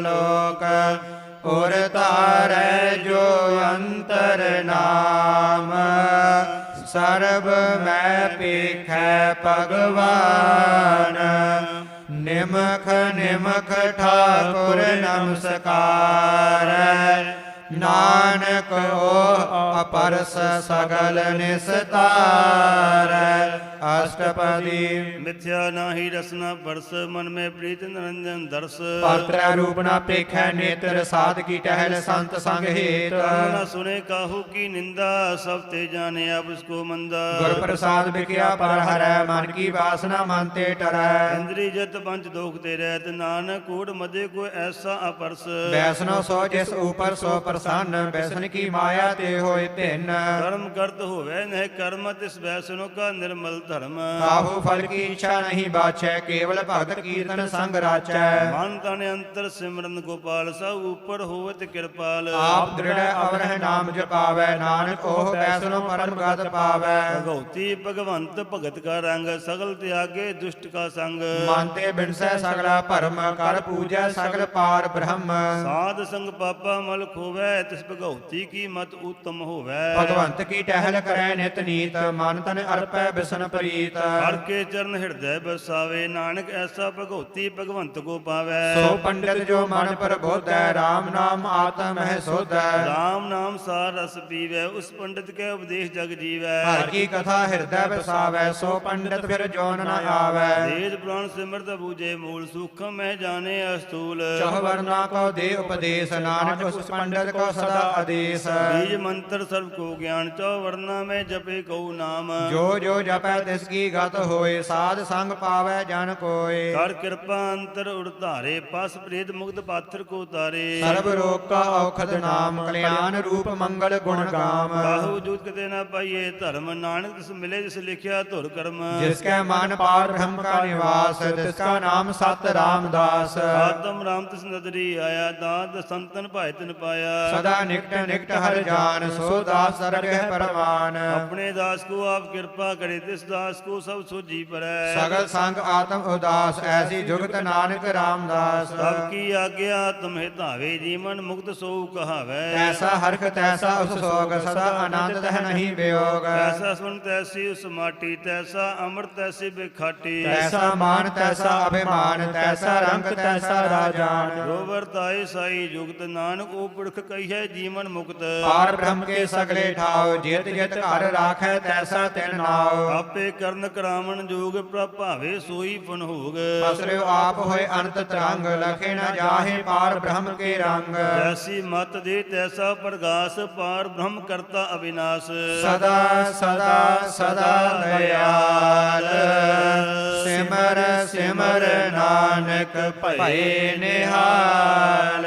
ਲੋਕ ਉਰ ਧਾਰੈ ਜੋ ਅੰਤਰ ਨਾਮ। ਸਰਬ ਮੈਂ ਪੇਖੈ ਭਗਵਾਨ। ਨਿਮਖ ਨਿਮਖ ਠਾਕੁਰ ਨਮਸਕਾਰ। ਨਾਨਕ ਉਹ ਅਪਰਸ ਸਗਲ ਨਿਸਤਾਰ। ਅਸ਼ਟਪਦੀ। ਮਿਥਿਆ ਨਾਹੀ ਰਸਨਾ ਬਰਸ ਮਨ ਮੈਂ ਪ੍ਰੀਤ ਨਿਰੰਜਨ ਦਰਸ। ਪਰਤ੍ਰੈ ਰੂਪ ਨਾ ਪੇਖੈ ਨੇਤਰ ਸਾਧ ਕੀ ਟਹਿਲ ਸੰਤ ਸੰਗ ਹੇਤ। ਨਾ ਸੁਨੇ ਕਾਹੂ ਕੀ ਨਿੰਦਾ ਸਭ ਤੇ ਜਾਣੇ ਅਬ ਉਸਕੋ ਮੰਦਾ। ਗੁਰ ਪ੍ਰਸਾਦ ਵਿਕਿਆ ਪਰ ਹਰੈ ਮਨ ਕੀ ਵਾਸਨਾ ਮਨ ਤੇ ਟਰੈ। ਇੰਦਰੀ ਜਤ ਪੰਜ ਦੋਖ ਤੇ ਰਹਿਤ ਨਾਨਕ ਕੂੜ ਮਦੇ ਕੋ ਐਸਾ ਅਪਰਸ। ਵੈਸਨੋ ਸੋ ਜਿਸ ਉਪਰ ਸੋ ਪ੍ਰਸੰਨ ਵੈਸਨ ਕੀ ਮਾਇਆ ਤੇ ਹੋਏ ਭਿੰਨ ਕਰਮ ਕਰਤ ਹੋਵੇ ਨਹਿ ਕਰਮ ਤਿਸ ਵੈਸਨੋ ਕਾ ਨਿਰਮਲ ਧਰਮ। ਕਾਹੂ ਫਲ ਕੀ ਇੱਛਾ ਨਹੀਂ ਬਾਛੈ ਕੇਵਲ ਭਗਤ ਕੀਰਤਨ ਸੰਗ ਰਾਚੈ। ਮਨ ਤਨ ਅੰਤਰ ਸਿਮਰਨ ਗੋਪਾਲ ਸਭ ਉਪਰ ਹੋਵਤ ਕਿਰਪਾਲ। ਆਪ ਦ੍ਰਿੜ ਅਵਰਹ ਨਾਮ ਜਪਾਵੈ ਨਾਨਕ ਉਹ ਵੈਸਨੋ ਪਰਮ ਗਤ ਪਾਵੈ। ਭਗਉਤੀ ਭਗਵੰਤ ਭਗਤ ਕਾ ਰੰਗ ਸਗਲ ਤਿਆਗੇ ਦੁਸ਼ਟ ਕਾ ਸੰਗ। ਮਨ ਤੇ ਬਿਨਸੈ ਸਗਲਾ ਭਰਮ ਕਰ ਪੂਜੈ ਸਗਲ ਪਾਰ ਬ੍ਰਹਮ। ਸਾਧ ਸੰਗ ਪਾਪਾ ਮਲ ਖੋਵੈ ਤਿਸ ਭਗਉਤੀ ਕੀ ਮਤ ਉਤਮ ਹੋਵੈ। ਭਗਵੰਤ ਕੀ ਟਹਿਲ ਕਰੈ ਨਿਤ ਨੀਤ ਮਨ ਤਨ ਅਰਪੈ ਬਿਸਨ ਪ੍ਰੀਤ। ਹਰ ਕੇ ਚਰਨ ਹਿਰਦੈ ਬਸਾਵੇ ਨਾਨਕ ਐਸਾ ਭਗਉਤੀ ਭਗਵੰਤ ਕੋ ਪਾਵੈ। ਸੋ ਪੰਡਿਤ ਜੋ ਮਨ ਪ੍ਰਬੋਧੈ RAM ਨਾਮ ਆਤਮ ਹੈ ਸੋਧੈ। ਰਾਮ ਨਾਮ ਸਾਰ ਰਸ ਪੀਵੈ ਉਸ ਪੰਡਿਤ ਕੇ ਉਪਦੇਸ਼ ਜਗ ਜੀਵੈ। ਹਰ ਕੀ ਕਥਾ ਹਿਰਦੈ ਵਸਾਵੈ ਸੋ ਪੰਡਿਤ ਫਿਰ ਜੋਨ ਨ ਆਵੈ। ਤੇਜ ਪ੍ਰਾਨ ਸਿਮਰਤ ਬੂਝੇ ਮੂਲ ਸੁਖਮ ਮੈਂ ਜਾਣੇ ਅਸਤੂਲ। ਚਹ ਵਰਨਾ ਕੋ ਦੇ ਉਪਦੇਸ਼ ਨਾਨਕ ਉਸ ਪੰਡਿਤ ਕੋ ਸਦਾ ਆਦੇਸ਼। ਬੀਜ ਮੰਤਰ ਸਰਬ ਕੋ ਗਿਆਨ ਚੋ ਵਰਨਾ ਮੈਂ ਜਪੇ ਕਉ ਨਾਮ। ਜੋ ਜੋ ਜਪੈ ਤਿਸ ਕੀ ਗਤ ਹੋਏ ਸਾਧ ਸੰਗ ਪਾਵੈ ਜਨ ਕੋਏ। ਕਰ ਕਿਰਪਾ ਅੰਤਰ ਉੜਧਾਰੇ ਪਸ ਪ੍ਰੀਤ ਮੁਕਤ ਪਾਥਰ ਕੋ ਤਾਰੇ ਸਰਬ ਰੋਗ ਕਾ ਔਖਦ ਨਾਮ ਕਲਿਆਣ ਰੂਪ ਮੰਗਲ ਗੁਣ ਗਾਮ। ਬਾਹੂ ਜੂਤ ਕਤੇ ਨਾ ਪਾਈਏ ਧਰਮ ਨਾਨਕ ਤਿਸ ਮਿਲੇ ਜਿਸ ਲਿਖਿਆ ਧੁਰ ਕਰਮ। ਜਿਸ ਕੈ ਮਨ ਪਾਰ ਬ੍ਰਹਮ ਕਾ ਨਿਵਾਸ ਤਿਸ ਕਾ ਨਾਮ ਸਤ ਰਾਮਦਾਸ। ਆਤਮ ਰਾਮ ਤਿਸ ਨਦਰੀ ਆਇਆ ਦਾਤ ਸੰਤਨ ਭਾਇ ਤਿਨ ਪਾਇਆ। ਸਦਾ ਨਿਕਟ ਨਿਕਟ ਹਰ ਜਾਨ ਸੋ ਦਾਸ ਸਰਗਹਿ ਪਰਵਾਨ। ਆਪਣੇ ਦਾਸ ਕੋ ਆਪ ਕਿਰਪਾ ਕਰੇ ਤਿਸ ਦਾਸ ਕੋ ਸਭ ਸੋਜੀ ਪਰੈ। ਸਗਲ ਸੰਗ ਆਤਮ ਉਦਾਸ ਐਸੀ ਜੁਗਤ ਨਾਨਕ ਰਾਮਦਾਸ। ਸਭ ਕੀ ਆਗਿਆ ਤੁਮਹਿ ਧਾਵੇ ਜੀਵਨ ਮੁਕਤ ਸੋ ਕਹਾਵੈ। ਐਸਾ ਹਰਖ ਤੈਸਾ ਉਸ ਸੋਗ ਸਦਾ ਆਨੰਦ ਤਹ ਨਹੀਂ ਵਿਯੋਗ। ਐਸਾ ਸੁਣ ਤੈਸੀ ਉਸ ਮਾਟੀ ਤੈਸਾ ਅੰਮ੍ਰਿਤ ਤੈਸੀ ਬਿਖਾਟੀ। ਤੈਸਾ ਮਾਨ ਤੈਸਾ ਅਭਿਮਾਨ ਤੈਸਾ ਰੰਗ ਤੈਸਾ ਰਾਜਾਨ। ਜੋ ਵਰਤਾਏ ਸਾਈ ਜੁਗਤ ਨਾਨਕ ਉਹ ਪੁਰਖ ਕਹੀਐ ਜੀਵਨ ਮੁਕਤ। ਪਾਰ ਬ੍ਰਹਮ ਕੇ ਸਗਲੇ ਠਾਉ ਜਿਤ ਜਿਤ ਘਰ ਰਾਖੈ ਤੈਸਾ ਤਿਨ ਨਾਉ। ਆਪੇ ਕਰਨ ਕਰਾਵਣ ਜੋਗ ਪ੍ਰਭਾਵੇ ਸੋਈ ਫਨ ਹੋਗ ਪਸਰਿਓ ਆਪ ਹੋਏ ਅਨੰਤ ਤਰੰਗ ਲਖੇ ਨ ਜਾਹੇ ਪਾਰ ਬ੍ਰਹਮ ਕੇ ਰੰਗ। ਜੈਸੀ ਮਤ ਦੇ ਤੈਸਾ ਪ੍ਰਗਾਸ ਪਾਰ ਬ੍ਰਹਮ ਕਰਤਾ ਅਬਿਨਾਸ਼ ਸਦਾ ਸਦਾ ਸਦਾ ਦਇਆਲ। ਸਿਮਰ ਸਿਮਰ ਨਾਨਕ ਭਏ ਨਿਹਾਲ।